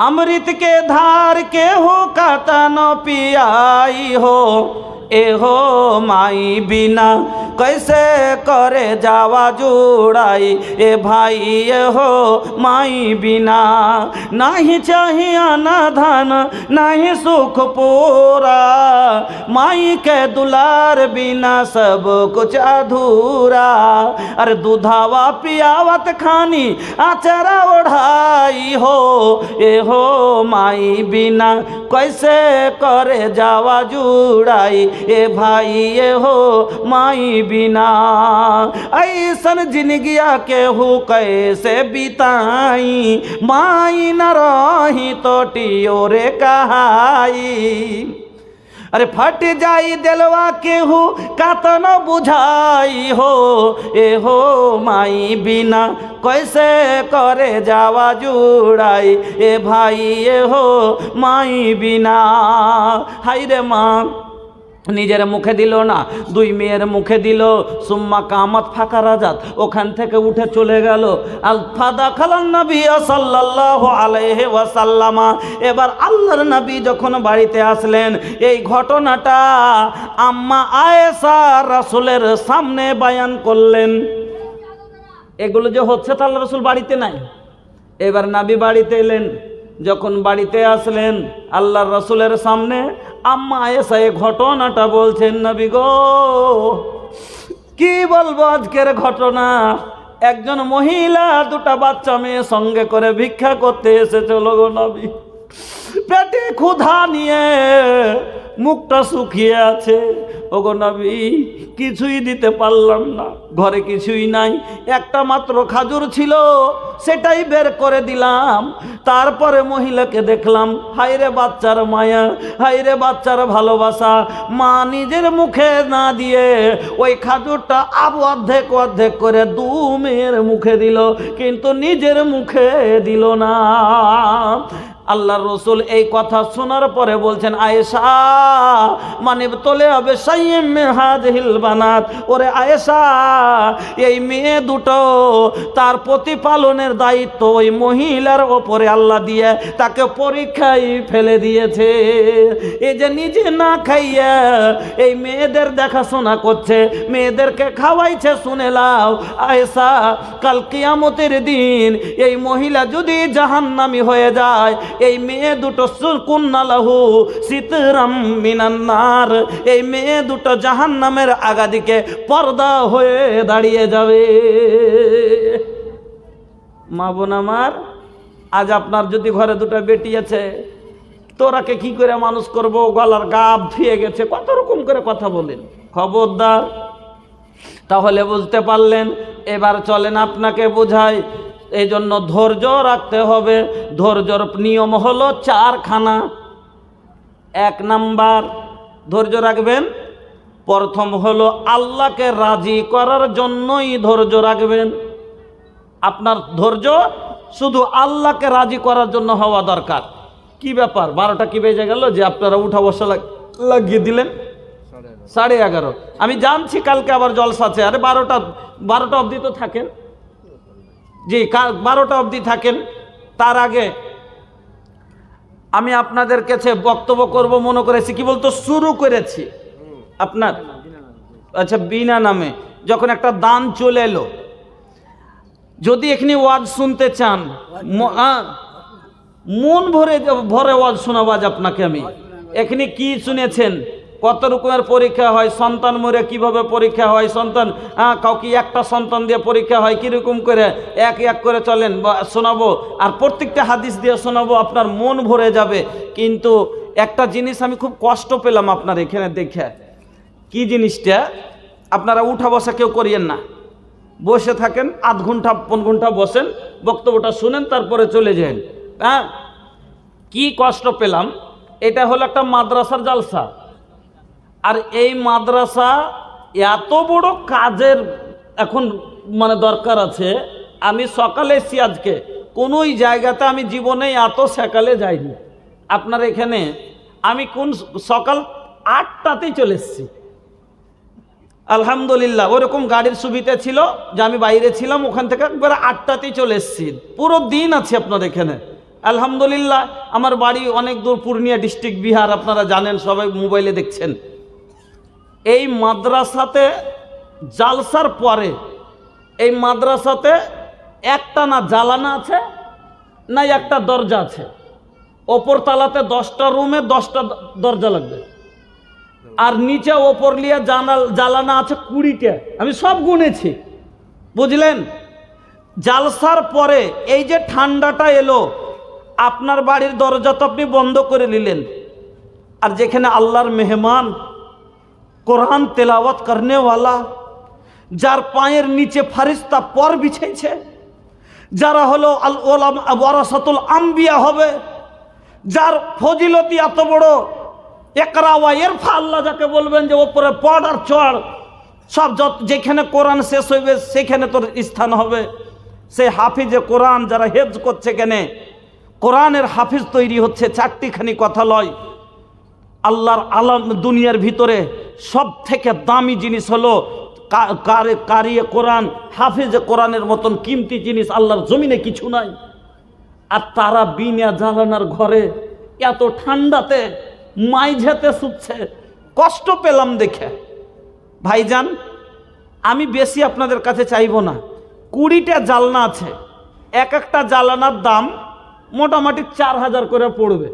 अमृत के धार के हो कतन पियाई हो ए हो माई बिना कैसे करे जावा जुड़ाई? ए भाई, ए हो माई बिना। नहीं चाहिए ना धन नहीं सुख पूरा। माई के दुलार बिना सब कुछ अधूरा। अरे दूधावा पियावत खानी, आचरा ओढ़ाई हो। ए हो माई बिना, कैसे करे जावा जुड़ाई? ए भाई, ए हो माई बिना ऐसन जिंदगिया के हो कैसे बिताई माई न रही तो टियो रे कहाई अरे फट जाई दिलवा केहू कातन बुझाई हो ए हो माई बिना कैसे करे जावा जुड़ाई ए भाई ए हो माई बिना হাই রে মা নিজের মুখে দিল না, দুই মেয়ের মুখে দিল। সুম্মা কামাত ফাঁকা রাজাত, ওখান থেকে উঠে চলে গেল। আল ফাদা খালান নবী সাল্লাল্লাহু আলাইহি ওয়াসাল্লামা। এবার আল্লাহর নবী যখন বাড়িতে আসলেন, এই ঘটনাটা আম্মা আয়েশা রাসুলের সামনে বায়ান করলেন। এগুলো যে হচ্ছে তো আল্লাহ রসুল বাড়িতে নাই। এবার নাবি বাড়িতে এলেন। যখন বাড়িতে আসলেন, আল্লাহর রসুলের সামনে, আম্মা এসা এ ঘটনাটা বলছেন, নবী গো, কি বলব আজকের ঘটনা? একজন মহিলা, দুটা বাচ্চা মেয়ে সঙ্গে করে ভিক্ষা করতে এসেছিল গো নবী। পেটে ক্ষুধা নিয়ে মুখটা শুকিয়ে আছে। ওগো নবী, কিছুই দিতে পারলাম না। ঘরে কিছুই নাই। একটা মাত্র খাজুর ছিল, সেটাই বের করে দিলাম। তারপরে মহিলাকে দেখলাম হাইরে বাচ্চার মায়া হাইরে বাচ্চার ভালোবাসা। মা নিজের মুখে না দিয়ে ওই খাজুরটা আবু অর্ধেক অর্ধেক করে দু মেয়ের মুখে দিল, কিন্তু নিজের মুখে দিল না। আল্লাহর রসুল এই কথা শোনার পরে বলছেন, আয়েশা মানে তোলে হবে হাজহিল বানাত। ওরে আয়েশা, এই মেয়ে দুটো তার প্রতিপালনের দায়িত্ব ওই মহিলার ওপরে আল্লাহ দিয়ে তাকে পরীক্ষায় ফেলে দিয়েছে। এই যে নিজে না খাইয়া এই মেয়েদের দেখাশোনা করছে, মেয়েদেরকে খাওয়াইছে, শুনে লাও, আয়েশা, কাল কিয়ামতের দিন এই মহিলা যদি জাহান্নামি হয়ে যায় এই মেয়ে দুটো কুন্নালাহু সিতরাম মিনান্নার এই মেয়ে দুটো জাহান্নামের আগাদিকে পর্দা হয়ে দাঁড়িয়ে যাবে। মা বোন আমার, আজ আপনার যদি ঘরে দুটো বেটি আছে, তোরাকে কি করে মানুষ করব? গলার গাব ধুয়ে গেছে, কত রকম করে কথা বলেন। খবরদার, তাহলে বুঝতে পারলেন, এবার চলেন আপনাকে বোঝায় এই জন্য ধৈর্য রাখতে হবে। ধৈর্যর নিয়ম হলো চারখানা। এক নাম্বার, ধৈর্য রাখবেন। প্রথম হলো আল্লাহকে রাজি করার জন্যই ধৈর্য রাখবেন। আপনার ধৈর্য শুধু আল্লাহকে রাজি করার জন্য হওয়া দরকার। কি ব্যাপার? বারোটা কি বেজে গেল যে আপনারা উঠা বসা লাগিয়ে দিলেন? সাড়ে এগারো। আমি জানছি কালকে আবার জলসা আছে। আরে বারোটা বারোটা অবধি তো থাকেন। কা- বারোটা অবধি থাকেন, তার আগে আমি আপনাদের কাছে বক্তব্য করব, মনে করেছি, কি বলতো, শুরু করেছি। আপনার আচ্ছা বিনা নামে, যখন একটা দান চলে এলো, যদি এখানে ওয়াজ শুনতে চান মন ভরে ভরে ওয়াজ শোনাবো আজ আপনাকে আমি। এখানে কি শুনেছেন? কত রকমের পরীক্ষা হয়? সন্তান মরে কীভাবে পরীক্ষা হয়? সন্তান কাউকে একটা সন্তান দিয়ে পরীক্ষা হয় কীরকম করে? এক এক করে চলেন শোনাবো। আর প্রত্যেকটা হাদিস দিয়ে শোনাবো, আপনার মন ভরে যাবে। কিন্তু একটা জিনিস আমি খুব কষ্ট পেলাম আপনার এখানে দেখে। কি জিনিসটা? আপনারা উঠা বসা কেউ করিয়েন না। বসে থাকেন, আধ ঘণ্টা, পন ঘণ্টা বসেন, বক্তব্যটা শুনেন, তারপরে চলে যান। হ্যাঁ কি কষ্ট পেলাম? এটা হলো একটা মাদ্রাসার জালসা। আর এই মাদ্রাসা এত বড় কাজের এখন মানে দরকার আছে। আমি সকালে এসছি আজকে। কোনোই জায়গাতে আমি জীবনে এত সকালে যাইনি। আপনার এখানে আমি কোন সকাল আটটাতেই চলে এসেছি। আলহামদুলিল্লাহ, ওরকম গাড়ির সুবিধা ছিল যে আমি বাইরে ছিলাম, ওখান থেকে একবারে আটটাতেই চলে এসেছি। পুরো দিন আছে আপনার এখানে। আলহামদুলিল্লাহ, আমার বাড়ি অনেক দূর, পূর্ণিয়া ডিস্ট্রিক্ট বিহার, আপনারা জানেন, সবাই মোবাইলে দেখছেন। এই মাদ্রাসাতে জালসার পরে এই মাদ্রাসাতে একটা না জ্বালানা আছে, না একটা দরজা আছে। ওপর তালাতে দশটা রুমে দশটা দরজা লাগবে। আর নিচে ওপর লিয়ে জানাল জ্বালানা আছে কুড়িটা। আমি সব গুনেছি। বুঝলেন? জালসার পরে এই যে ঠান্ডাটা এলো, আপনার বাড়ির দরজা তো আপনি বন্ধ করে নিলেন আর যেখানে আল্লাহর মেহমান কোরআন তেলাওয়াত করনেওয়ালা যার পায়ের নিচে ফারিস্তা পর বিছাইছে যারা হলো আল ওলাম ওয়ারাসাতুল আম্বিয়া হবে, যার ফজিলতি এত বড় একরা ওয়া এরফা আল্লাহ যাকে বলবেন যে ওপরে পড় আর চড়, সব যত যেখানে কোরআন শেষ হইবে সেখানে তোর স্থান হবে। সেই হাফিজে কোরআন যারা হেফজ করছে কেনে, কোরআনের হাফিজ তৈরি হচ্ছে চারটিখানি কথা লয়। আল্লাহর আলম দুনিয়ার ভিতরে সব থেকে দামি জিনিস হলো কারে কারিয়ে কোরআন হাফিজে কোরআনের মতন কিমতি জিনিস আল্লাহর জমিনে কিছু নাই। আর তারা বিনা জ্বালানার ঘরে এত ঠান্ডাতে মাইঝেতে শুচ্ছে কষ্ট পেলাম দেখে। ভাইজান আমি বেশি আপনাদের কাছে চাইব না। কুড়িটা জালনা আছে এক একটা জ্বালানার দাম মোটামুটি চার হাজার করে পড়বে।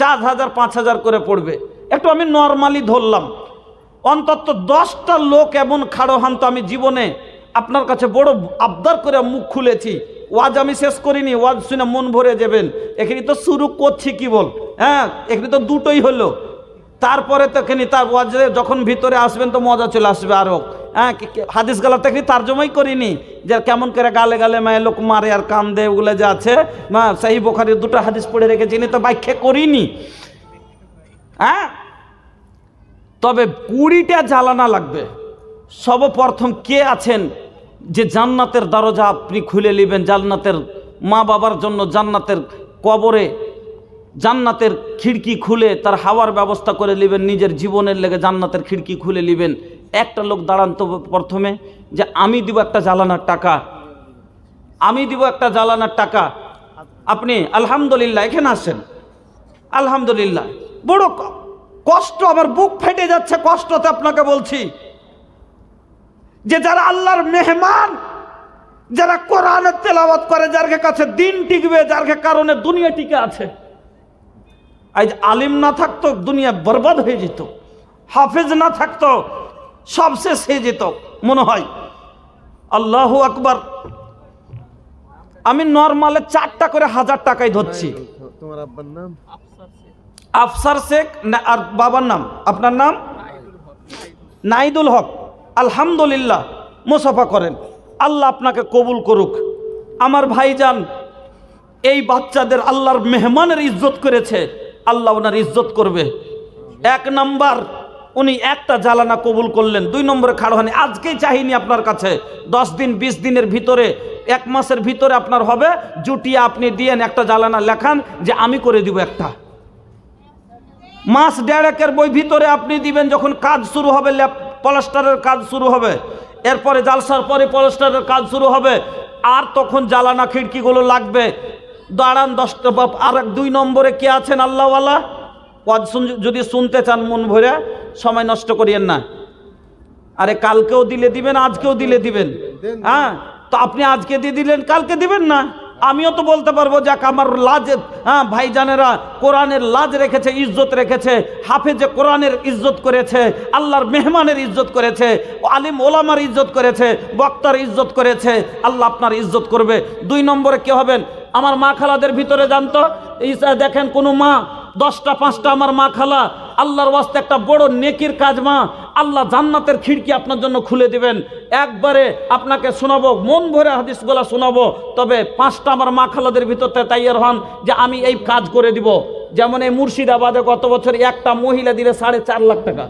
চার হাজার পাঁচ হাজার করে পড়বে। একটু আমি নর্মালি ধরলাম। অন্তত দশটা লোক এমন খাড়ো হান তো আমি জীবনে আপনার কাছে বড় আবদার করে মুখ খুলেছি। ওয়াজ আমি শেষ করিনি, ওয়াজ শুনে মন ভরে যাবেন। এখানে তো শুরু করছি কি বল? হ্যাঁ এখানে তো দুটোই হলো। তারপরে তো এখানে তার ওয়াজে যখন ভিতরে আসবেন তো মজা চলে আসবে আরও হ্যাঁ হাদিস গালাতে এখানে তার্জমাই করিনি। যে কেমন করে গালে গালে মায়ে লোক মারে আর কান দেয় ওগুলো যে আছে। মা সাহি বোখারির দুটো হাদিস পড়ে রেখেছি তো ব্যাখ্যা করিনি। হ্যাঁ তবে কুড়িটা জ্বালানা লাগবে। সর্বপ্রথম কে আছেন যে জান্নাতের দরজা আপনি খুলে নেবেন? জান্নাতের মা বাবার জন্য জান্নাতের কবরে জান্নাতের খিড়কি খুলে তার হাওয়ার ব্যবস্থা করে নেবেন, নিজের জীবনের লেগে জান্নাতের খিড়কি খুলে নেবেন। একটা লোক দাঁড়ান তো প্রথমে যে, আমি দিব একটা জ্বালানার টাকা। আমি দিব একটা জ্বালানার টাকা। আপনি আলহামদুলিল্লাহ, এখানে আসেন। আলহামদুলিল্লাহ। বড় কষ্ট আমার বুক ফেটে যাচ্ছে, কষ্টতে আপনাকে বলছি। যে যারা আল্লাহর মেহমান, যারা কোরআনের তেলাওয়াত করে যার কাছে দিন টিকবে যার কারণে দুনিয়া টিকে আছে। আজ আলিম না থাকতো, দুনিয়া বরবাদ হয়ে যেত। হাফেজ না থাকতো, সব শেষ হয়ে যেত, মনে হয়। আল্লাহ আকবার। আমি নর্মালে চারটা করে হাজার টাকায় ধরছি। তোমার আব্বার নাম? আফসার শেখ আর বাবার নাম? আপনার নাম? নাইদুল হক। আলহামদুলিল্লাহ, মুসাফা করেন। আল্লাহ আপনাকে কবুল করুক। আমার ভাইজান, এই বাচ্চাদের আল্লাহর মেহমানের ইজ্জত করেছে। আল্লাহ ওনার ইজ্জত করবে। এক নাম্বার, উনি একটা জ্বালানা কবুল করলেন। দুই নম্বরে খাড়ো হয়নি। আজকেই চাহিনি আপনার কাছে। দশ দিন, বিশ দিনের ভিতরে, এক মাসের ভিতরে আপনার হবে। জুটিয়ে আপনি দিয়েন, একটা জ্বালানা লেখান যে আমি করে দিব একটা। মাস দেড়েকের বই ভিতরে আপনি দিবেন যখন কাজ শুরু হবে ল্যাপ পলাস্টারের কাজ শুরু হবে। এরপরে জালসার পরে পলাস্টারের কাজ শুরু হবে। আর তখন জ্বালানা খিড়কিগুলো লাগবে। দাঁড়ান দশটা বাপ আর এক দুই নম্বরে কে আছেন আল্লাহওয়ালা? ওয়াজ শুন- যদি শুনতে চান মন ভরে সময় নষ্ট করিয়েন না। আরে কালকেও দিলে দিবেন আজকেও দিলে দিবেন। হ্যাঁ তো আপনি আজকে দিয়ে দিলেন কালকে দিবেন না। আমিও তো বলতে পারব, যাক আমার লাজ হ্যাঁ ভাইজানেরা কোরআনের লাজ রেখেছে, ইজ্জত রেখেছে, হাফেজে কোরআনের ইজ্জত করেছে, আল্লাহর মেহমানের ইজ্জত করেছে, আলিম ওলামার ইজ্জত করেছে, বক্তার ইজ্জত করেছে, আল্লাহ আপনার ইজ্জত করবে। দুই নম্বরে কে হবেন? আমার মা খালাদের ভিতরে জানতো দেখেন কোনো মা, দশটা, পাঁচটা আমার মা খালা আল্লাহর ওয়াস্তে একটা বড় নেকির কাজ, মা। আল্লাহ জান্নাতের খিড়কি আপনার জন্য খুলে দিবেন। একবারে আপনাকে শোনাবো, মন ভরে হাদিসগুলা শোনাবো। তবে পাঁচটা আমার মা খালাদের ভিতরতে তাইয়ার হন যে আমি এই কাজ করে দিব। যেমন এই মুর্শিদাবাদে গত বছর একটা মহিলা দিলে সাড়ে চার লাখ টাকা।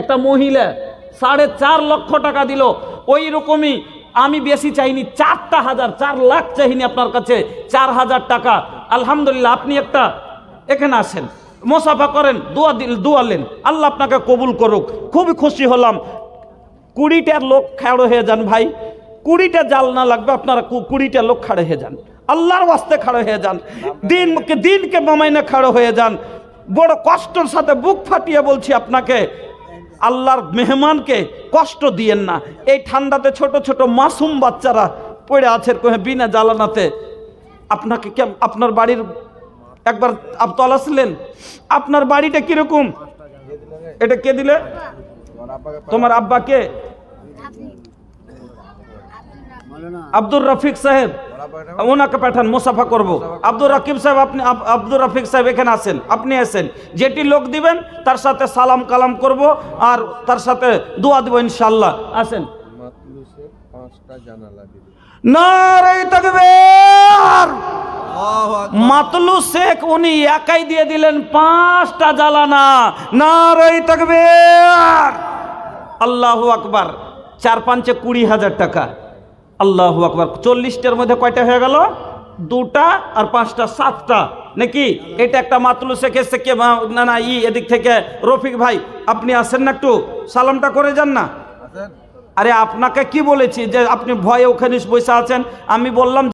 একটা মহিলা সাড়ে চার লক্ষ টাকা দিল। ওই রকমই আমি বেশি চাইনি, চারটা হাজার, চার লাখ চাইনি আপনার কাছে, চার হাজার টাকা। আলহামদুলিল্লাহ, আপনি একটা, এখানে আসেন। মোসাফা করেন, দোয়া দিল দোয়ালেন আল্লাহ আপনাকে কবুল করুক। খুবই খুশি হলাম। কুড়িটা লোক খাড়ো হয়ে যান ভাই। কুড়িটা জাল না লাগবে, আপনারা কুড়িটা লোক খাড়ে হয়ে যান। আল্লাহর ওয়াস্তে খাড়ো হয়ে যান। দিনকে দিনকে মামাইনে খাড়ো হয়ে যান। বড় কষ্টর সাথে বুক ফাটিয়ে বলছি আপনাকে, আল্লাহর মেহমানকে কষ্ট দিয়েন না। এই ঠান্ডাতে ছোট ছোট মাসুম বাচ্চারা পড়ে আছে বিনা জ্বালানাতে। আপনাকে আপনার বাড়ির একবার আপ তলাছিলেন আপনার বাড়িটা কীরকম? এটা কে দিলে? তোমার আব্বাকে আব্দুর রফিক সাহেব। ওনাকে পাঠান, মুসাফা করব। আব্দুর রাকিব সাহেব, আপনি আব- আব্দুর রফিক সাহেব এখানে আছেন, আপনি আছেন। যেটি লোক দিবেন, তার সাথে সালাম কালাম করব আর তার সাথে দোয়া দেবো ইনশাল্লাহ আসেন মাতলু শেখ উনি একাই দিয়ে দিলেন পাঁচটা জ্বালানা। নারে তাকবীর। আল্লাহু আকবার চার পাঁচে কুড়ি হাজার টাকা। আল্লাহু আকবার চল্লিশটার মধ্যে কয়টা হয়ে গেল? দুটা আর পাঁচটা সাতটা। নাকি? এটা একটা মাতলু শেখ এসে কে না না ই এদিক থেকে রফিক ভাই। আপনি আসেন না একটু? সালামটা করে যান না? আরে আপনাকে কি বলেছি যে আপনি ভয়ে ওখানে বসে আছেন? আমি বললাম